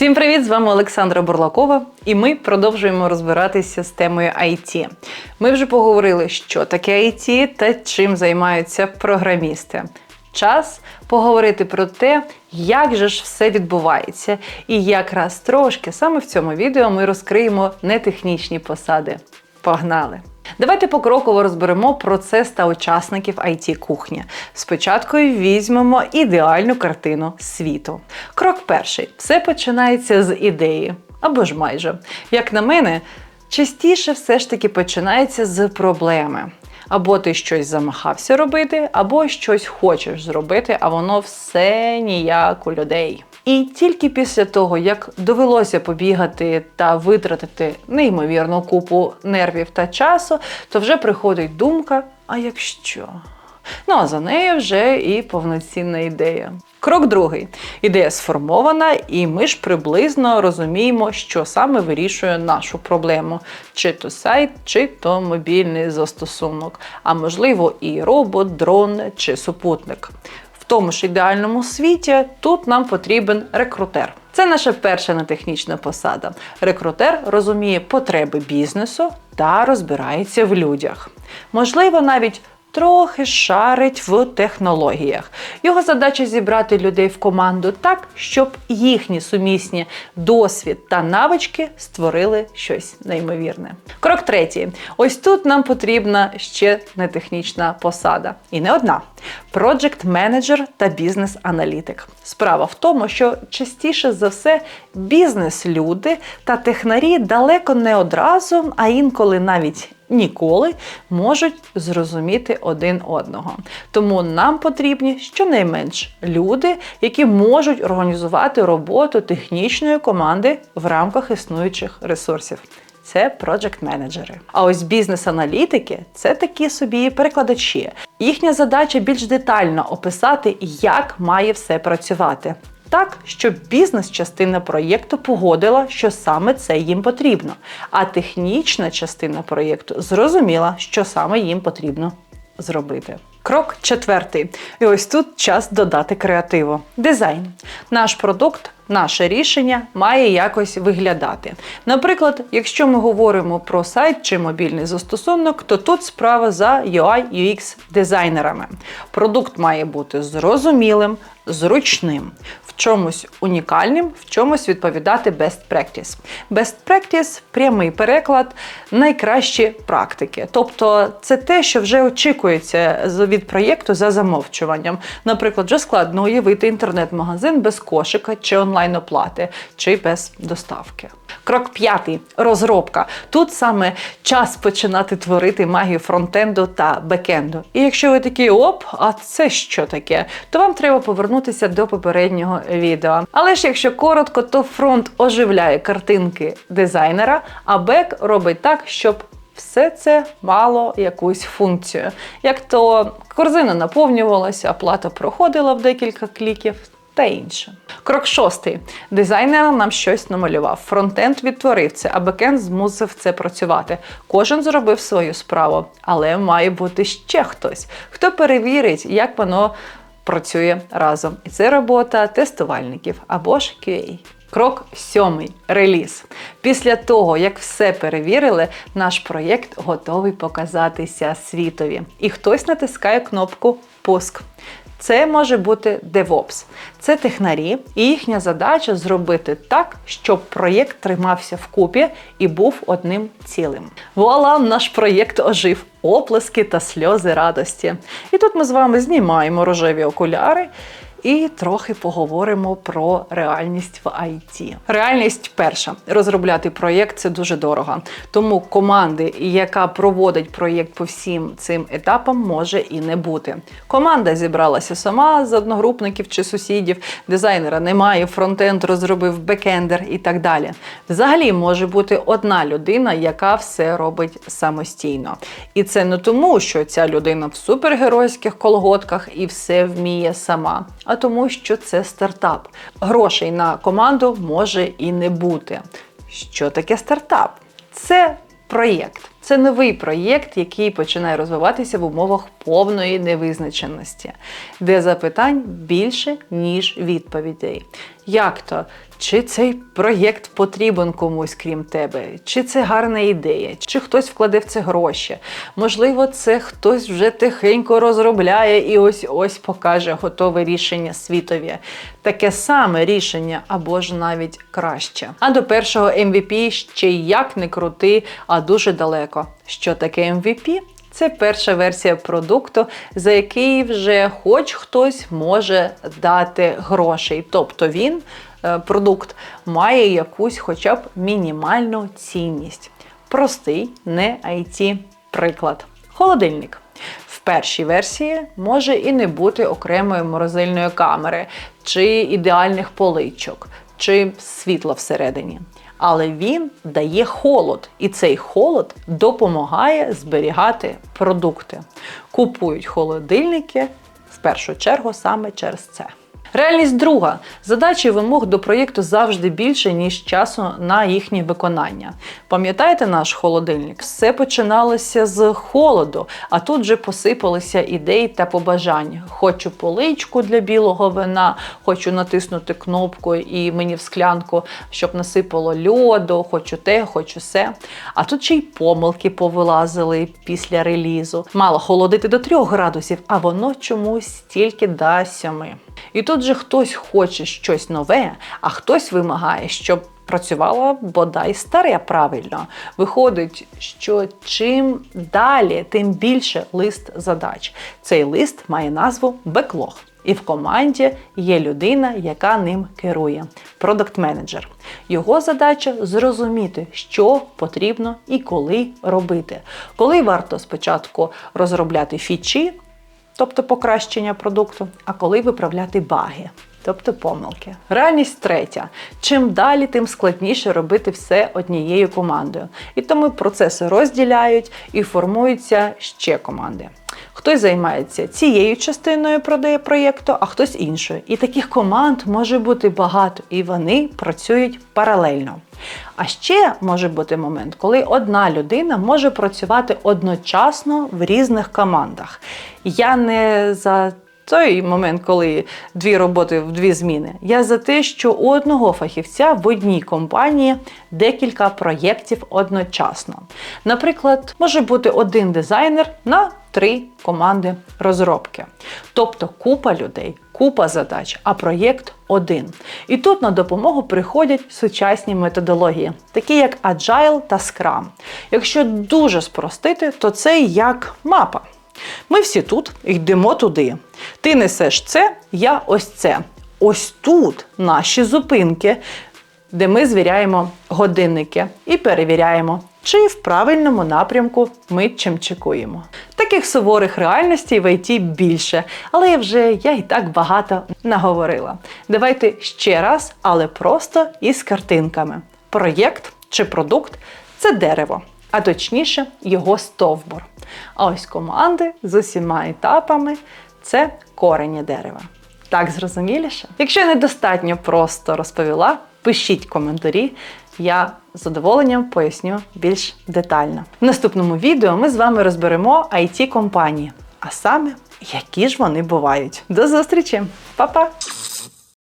Всім привіт! З вами Олександра Бурлакова, і ми продовжуємо розбиратися з темою IT. Ми вже поговорили, що таке IT та чим займаються програмісти. Час поговорити про те, як же ж все відбувається, і якраз трошки саме в цьому відео ми розкриємо нетехнічні посади. Погнали! Давайте покроково розберемо процес та учасників it кухні. Спочатку візьмемо ідеальну картину світу. Крок перший: все починається з ідеї або ж майже. Як на мене, частіше все ж таки починається з проблеми. Або ти щось замахався робити, або щось хочеш зробити, а воно все ніяк у людей. І тільки після того, як довелося побігати та витратити неймовірну купу нервів та часу, то вже приходить думка: а якщо? Ну а за нею вже і повноцінна ідея. Крок другий. Ідея сформована, і ми ж приблизно розуміємо, що саме вирішує нашу проблему: чи то сайт, чи то мобільний застосунок, а можливо і робот, дрон чи супутник. Тому ж ідеальному світі тут нам потрібен рекрутер. Це наша перша нетехнічна посада. Рекрутер розуміє потреби бізнесу та розбирається в людях. Можливо, навіть трохи шарить в технологіях. Його задача зібрати людей в команду так, щоб їхні сумісні досвід та навички створили щось неймовірне. Крок третій. Ось тут нам потрібна ще нетехнічна посада. І не одна: проджект менеджер та бізнес-аналітик. Справа в тому, що частіше за все бізнес-люди та технарі далеко не одразу, а інколи навіть ніколи можуть зрозуміти один одного. Тому нам потрібні щонайменш люди, які можуть організувати роботу технічної команди в рамках існуючих ресурсів. Це проджект менеджери. А ось бізнес-аналітики це такі собі перекладачі. Їхня задача більш детально описати, як має все працювати так, щоб бізнес-частина проєкту погодила, що саме це їм потрібно, а технічна частина проєкту зрозуміла, що саме їм потрібно зробити. Крок четвертий. І ось тут час додати креативу. Дизайн. Наш продукт, наше рішення має якось виглядати. Наприклад, якщо ми говоримо про сайт чи мобільний застосунок, то тут справа за UI UX дизайнерами. Продукт має бути зрозумілим, зручним, в чомусь унікальним, в чомусь відповідати best practice. Best practice – прямий переклад, найкращі практики. Тобто це те, що вже очікується від проєкту за замовчуванням. Наприклад, вже складно уявити інтернет-магазин без кошика чи онлайн-оплати, чи без доставки. Крок п'ятий розробка. Тут саме час починати творити магію фронтенду та бекенду. І якщо ви такі оп, а це що таке, то вам треба повернутися до попереднього відео. Але ж якщо коротко, то фронт оживляє картинки дизайнера, а бек робить так, щоб все це мало якусь функцію. Як то корзина наповнювалася, оплата проходила в декілька кліків та інше. Крок шостий. Дизайнер нам щось намалював. Фронтенд відтворив це, а бекенд змусив це працювати. Кожен зробив свою справу, але має бути ще хтось, хто перевірить, як воно працює разом. І це робота тестувальників або ж QA. Крок сьомий реліз. Після того, як все перевірили, наш проєкт готовий показатися світові. І хтось натискає кнопку Пуск. Це може бути DevOps. Це технарі, і їхня задача зробити так, щоб проєкт тримався вкупі і був одним цілим. Вуала, наш проєкт ожив, оплески та сльози радості. І тут ми з вами знімаємо рожеві окуляри і трохи поговоримо про реальність в IT. Реальність перша розробляти проєкт це дуже дорого. Тому команди, яка проводить проєкт по всім цим етапам, може і не бути. Команда зібралася сама з одногрупників чи сусідів, дизайнера немає, фронтенд розробив бекендер і так далі. Взагалі може бути одна людина, яка все робить самостійно. І це не тому, що ця людина в супергеройських колготках і все вміє сама а тому, що це стартап. Грошей на команду може і не бути. Що таке стартап? Це проєкт. Це новий проєкт, який починає розвиватися в умовах повної невизначеності, де запитань більше, ніж відповідей. Як то? Чи цей проєкт потрібен комусь, крім тебе? Чи це гарна ідея? Чи хтось вкладе в це гроші? Можливо, це хтось вже тихенько розробляє і ось ось покаже готове рішення світові. Таке саме рішення або ж навіть краще. А до першого MVP ще як не крути, а дуже далеко. Що таке MVP? Це перша версія продукту, за який вже хоч хтось може дати грошей. Тобто він, е, продукт, має якусь хоча б мінімальну цінність. Простий, не IT приклад. Холодильник. В першій версії може і не бути окремої морозильної камери, чи ідеальних поличок, чи світла всередині але він дає холод, і цей холод допомагає зберігати продукти. Купують холодильники в першу чергу саме через це. Реальність друга. Задачі вимог до проєкту завжди більше, ніж часу на їхнє виконання. Пам'ятаєте наш холодильник? Все починалося з холоду, а тут вже посипалися ідеї та побажання. Хочу поличку для білого вина, хочу натиснути кнопку і мені в склянку, щоб насипало льоду, хочу те, хочу все. А тут ще й помилки повилазили після релізу. Мало холодити до 3 градусів, а воно чомусь тільки до 7. І тут же хтось хоче щось нове, а хтось вимагає, щоб працювало бодай старе правильно. Виходить, що чим далі, тим більше лист задач. Цей лист має назву беклог. І в команді є людина, яка ним керує продакт-менеджер. Його задача зрозуміти, що потрібно і коли робити. Коли варто спочатку розробляти фічі, тобто покращення продукту, а коли виправляти баги. Тобто помилки. Реальність третя. Чим далі, тим складніше робити все однією командою. І тому процеси розділяють і формуються ще команди. Хтось займається цією частиною проєкту, а хтось іншою. І таких команд може бути багато, і вони працюють паралельно. А ще може бути момент, коли одна людина може працювати одночасно в різних командах. Я не за той момент, коли дві роботи в дві зміни. Я за те, що у одного фахівця в одній компанії декілька проєктів одночасно. Наприклад, може бути один дизайнер на три команди розробки. Тобто купа людей, купа задач, а проєкт один. І тут на допомогу приходять сучасні методології, такі як Agile та Scrum. Якщо дуже спростити, то це як мапа. Ми всі тут йдемо туди. Ти несеш це, я ось це. Ось тут наші зупинки, де ми звіряємо годинники і перевіряємо, чи в правильному напрямку ми чим чекуємо. Таких суворих реальностей в ІТ більше, але вже я і так багато наговорила. Давайте ще раз, але просто із картинками. Проєкт чи продукт це дерево, а точніше, його стовбур. А ось команди з усіма етапами це корені дерева. Так зрозуміліше? Якщо недостатньо просто розповіла, пишіть коментарі, я з задоволенням поясню більш детально. В наступному відео ми з вами розберемо it компанії а саме, які ж вони бувають. До зустрічі, Па-па!